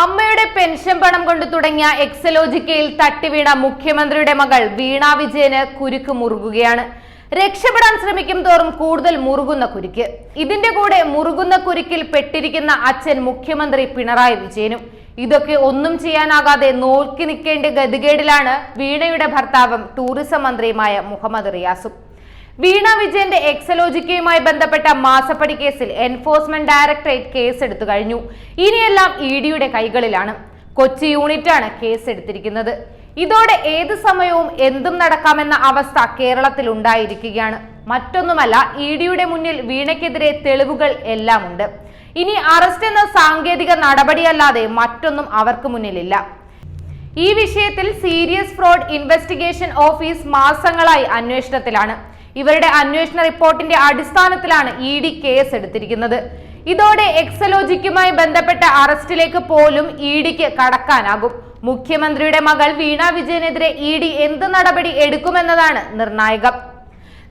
അമ്മയുടെ പെൻഷൻ പണം കൊണ്ട് തുടങ്ങിയ എക്സലോജിക്കയിൽ തട്ടിവീണ മുഖ്യമന്ത്രിയുടെ മകൾ വീണ വിജയന് കുരുക്ക് മുറുകുകയാണ്. രക്ഷപ്പെടാൻ ശ്രമിക്കും തോറും കൂടുതൽ മുറുകുന്ന കുരുക്ക്. ഇതിന്റെ കൂടെ മുറുകുന്ന കുരുക്കിൽ പെട്ടിരിക്കുന്ന അച്ഛൻ മുഖ്യമന്ത്രി പിണറായി വിജയനും. ഇതൊക്കെ ഒന്നും ചെയ്യാനാകാതെ നോക്കി നിൽക്കേണ്ട ഗതികേടിലാണ് വീണയുടെ ഭർത്താവും ടൂറിസം മന്ത്രിയുമായ മുഹമ്മദ് റിയാസും. വീണ വിജയന്റെ എക്സലോജിക്കയുമായി ബന്ധപ്പെട്ട മാസപ്പടി കേസിൽ എൻഫോഴ്സ്മെന്റ് ഡയറക്ടറേറ്റ് കേസെടുത്തു കഴിഞ്ഞു. ഇനിയെല്ലാം ഇ ഡിയുടെ കൈകളിലാണ്. കൊച്ചി യൂണിറ്റാണ് കേസെടുത്തിരിക്കുന്നത്. ഇതോടെ ഏത് സമയവും എന്തും നടക്കാമെന്ന അവസ്ഥ കേരളത്തിൽ ഉണ്ടായിരിക്കുകയാണ്. മറ്റൊന്നുമല്ല ഇ ഡിയുടെ മുന്നിൽ വീണയ്ക്കെതിരെ തെളിവുകൾ എല്ലാം ഉണ്ട് ഇനി അറസ്റ്റ് എന്ന സാങ്കേതിക നടപടിയല്ലാതെ മറ്റൊന്നും അവർക്ക് മുന്നിലില്ല. ഈ വിഷയത്തിൽ സീരിയസ് ഫ്രോഡ് ഇൻവെസ്റ്റിഗേഷൻ ഓഫീസ് മാസങ്ങളായി അന്വേഷണത്തിലാണ്. ഇവരുടെ അന്വേഷണ റിപ്പോർട്ടിന്റെ അടിസ്ഥാനത്തിലാണ് ഇ ഡി കേസ് എടുത്തിരിക്കുന്നത്. ഇതോടെ എക്സലോജിക്കുമായി ബന്ധപ്പെട്ട അറസ്റ്റിലേക്ക് പോലും ഇ ഡിക്ക് കടക്കാനാകും. മുഖ്യമന്ത്രിയുടെ മകൾ വീണ വിജയനെതിരെ ഇ ഡി എന്ത് നടപടി എടുക്കുമെന്നതാണ് നിർണായകം.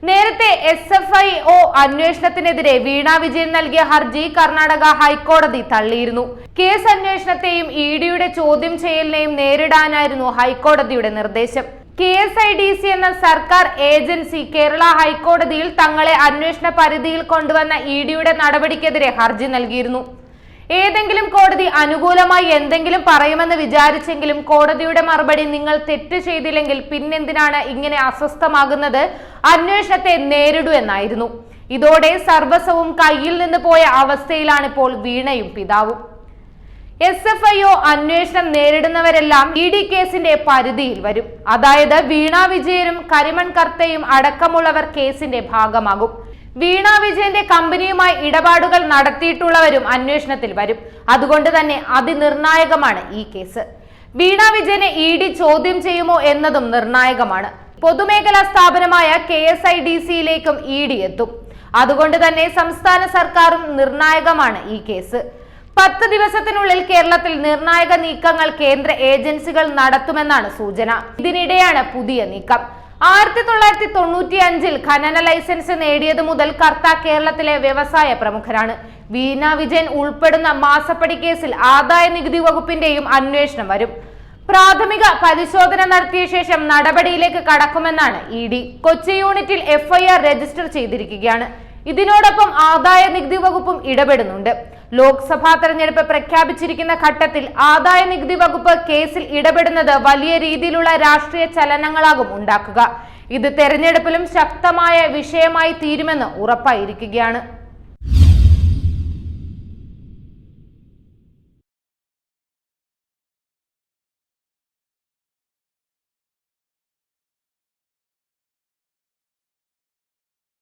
നേരത്തെ എസ് എഫ് ഐ ഒ അന്വേഷണത്തിനെതിരെ വീണ വിജയൻ നൽകിയ ഹർജി കർണാടക ഹൈക്കോടതി തള്ളിയിരുന്നു. കേസ് അന്വേഷണത്തെയും ഇ ഡിയുടെ ചോദ്യം ചെയ്യലിനെയും നേരിടാനായിരുന്നു ഹൈക്കോടതിയുടെ നിർദ്ദേശം. K S I D C എന്ന സർക്കാർ ഏജൻസി കേരള ഹൈക്കോടതിയിൽ തങ്ങളെ അന്വേഷണ പരിധിയിൽ കൊണ്ടുവന്ന ഇ ഡിയുടെ നടപടിക്കെതിരെ ഹർജി നൽകിയിരുന്നു. ഏതെങ്കിലും കോടതി അനുകൂലമായി എന്തെങ്കിലും പറയുമെന്ന് വിചാരിച്ചെങ്കിലും കോടതിയുടെ മറുപടി നിങ്ങൾ തെറ്റ് ചെയ്തില്ലെങ്കിൽ പിന്നെന്തിനാണ് ഇങ്ങനെ അസ്വസ്ഥമാകുന്നത്? അന്വേഷണത്തെ നേരിടൂ എന്നായിരുന്നു. ഇതോടെ സർവസ്വവും കയ്യിൽ നിന്ന് പോയ അവസ്ഥയിലാണിപ്പോൾ വീണയും പിതാവും. എസ് എഫ് ഐ ഒ അന്വേഷണം നേരിടുന്നവരെല്ലാം ഇ ഡി കേസിന്റെ പരിധിയിൽ വരും. അതായത് വീണ വിജയനും കരിമൺ കർത്തയും അടക്കമുള്ളവർ കേസിന്റെ ഭാഗമാകും. വീണ വിജയന്റെ കമ്പനിയുമായി ഇടപാടുകൾ നടത്തിയിട്ടുള്ളവരും അന്വേഷണത്തിൽ വരും. അതുകൊണ്ട് തന്നെ അതിനിർണായകമാണ് ഈ കേസ്. വീണ വിജയനെ ഇ ഡി ചോദ്യം ചെയ്യുമോ എന്നതും നിർണായകമാണ്. പൊതുമേഖലാ സ്ഥാപനമായ കെ എസ് ഐ ഡി സിയിലേക്കും ഇ ഡി എത്തും. അതുകൊണ്ട് തന്നെ സംസ്ഥാന സർക്കാരും നിർണായകമാണ് ഈ കേസ്. പത്ത് ദിവസത്തിനുള്ളിൽ കേരളത്തിൽ നിർണായക നീക്കങ്ങൾ കേന്ദ്ര ഏജൻസികൾ നടത്തുമെന്നാണ് സൂചന. ഇതിനിടെയാണ് പുതിയ നീക്കം. ആയിരത്തി തൊള്ളായിരത്തി തൊണ്ണൂറ്റി അഞ്ചിൽ ഖനന ലൈസൻസ് നേടിയത് മുതൽ കർത്ത കേരളത്തിലെ വ്യവസായ പ്രമുഖരാണ്. വീണ വിജയൻ ഉൾപ്പെടുന്ന മാസപ്പടി കേസിൽ ആദായ നികുതി വകുപ്പിന്റെയും അന്വേഷണം വരും. പ്രാഥമിക പരിശോധന നടത്തിയ ശേഷം നടപടിയിലേക്ക് കടക്കുമെന്നാണ് ഇ ഡി. കൊച്ചി യൂണിറ്റിൽ എഫ്ഐആർ രജിസ്റ്റർ ചെയ്തിരിക്കുകയാണ്. ഇതിനോടൊപ്പം ആദായ നികുതി വകുപ്പും ഇടപെടുന്നുണ്ട്. ലോക്സഭാ തെരഞ്ഞെടുപ്പ് പ്രഖ്യാപിച്ചിരിക്കുന്ന ഘട്ടത്തിൽ ആദായ നികുതി വകുപ്പ് കേസിൽ ഇടപെടുന്നത് വലിയ രീതിയിലുള്ള രാഷ്ട്രീയ ചലനങ്ങളാകും ഉണ്ടാക്കുക. ഇത് തെരഞ്ഞെടുപ്പിലും ശക്തമായ വിഷയമായി തീരുമെന്ന് ഉറപ്പായിരിക്കുകയാണ്.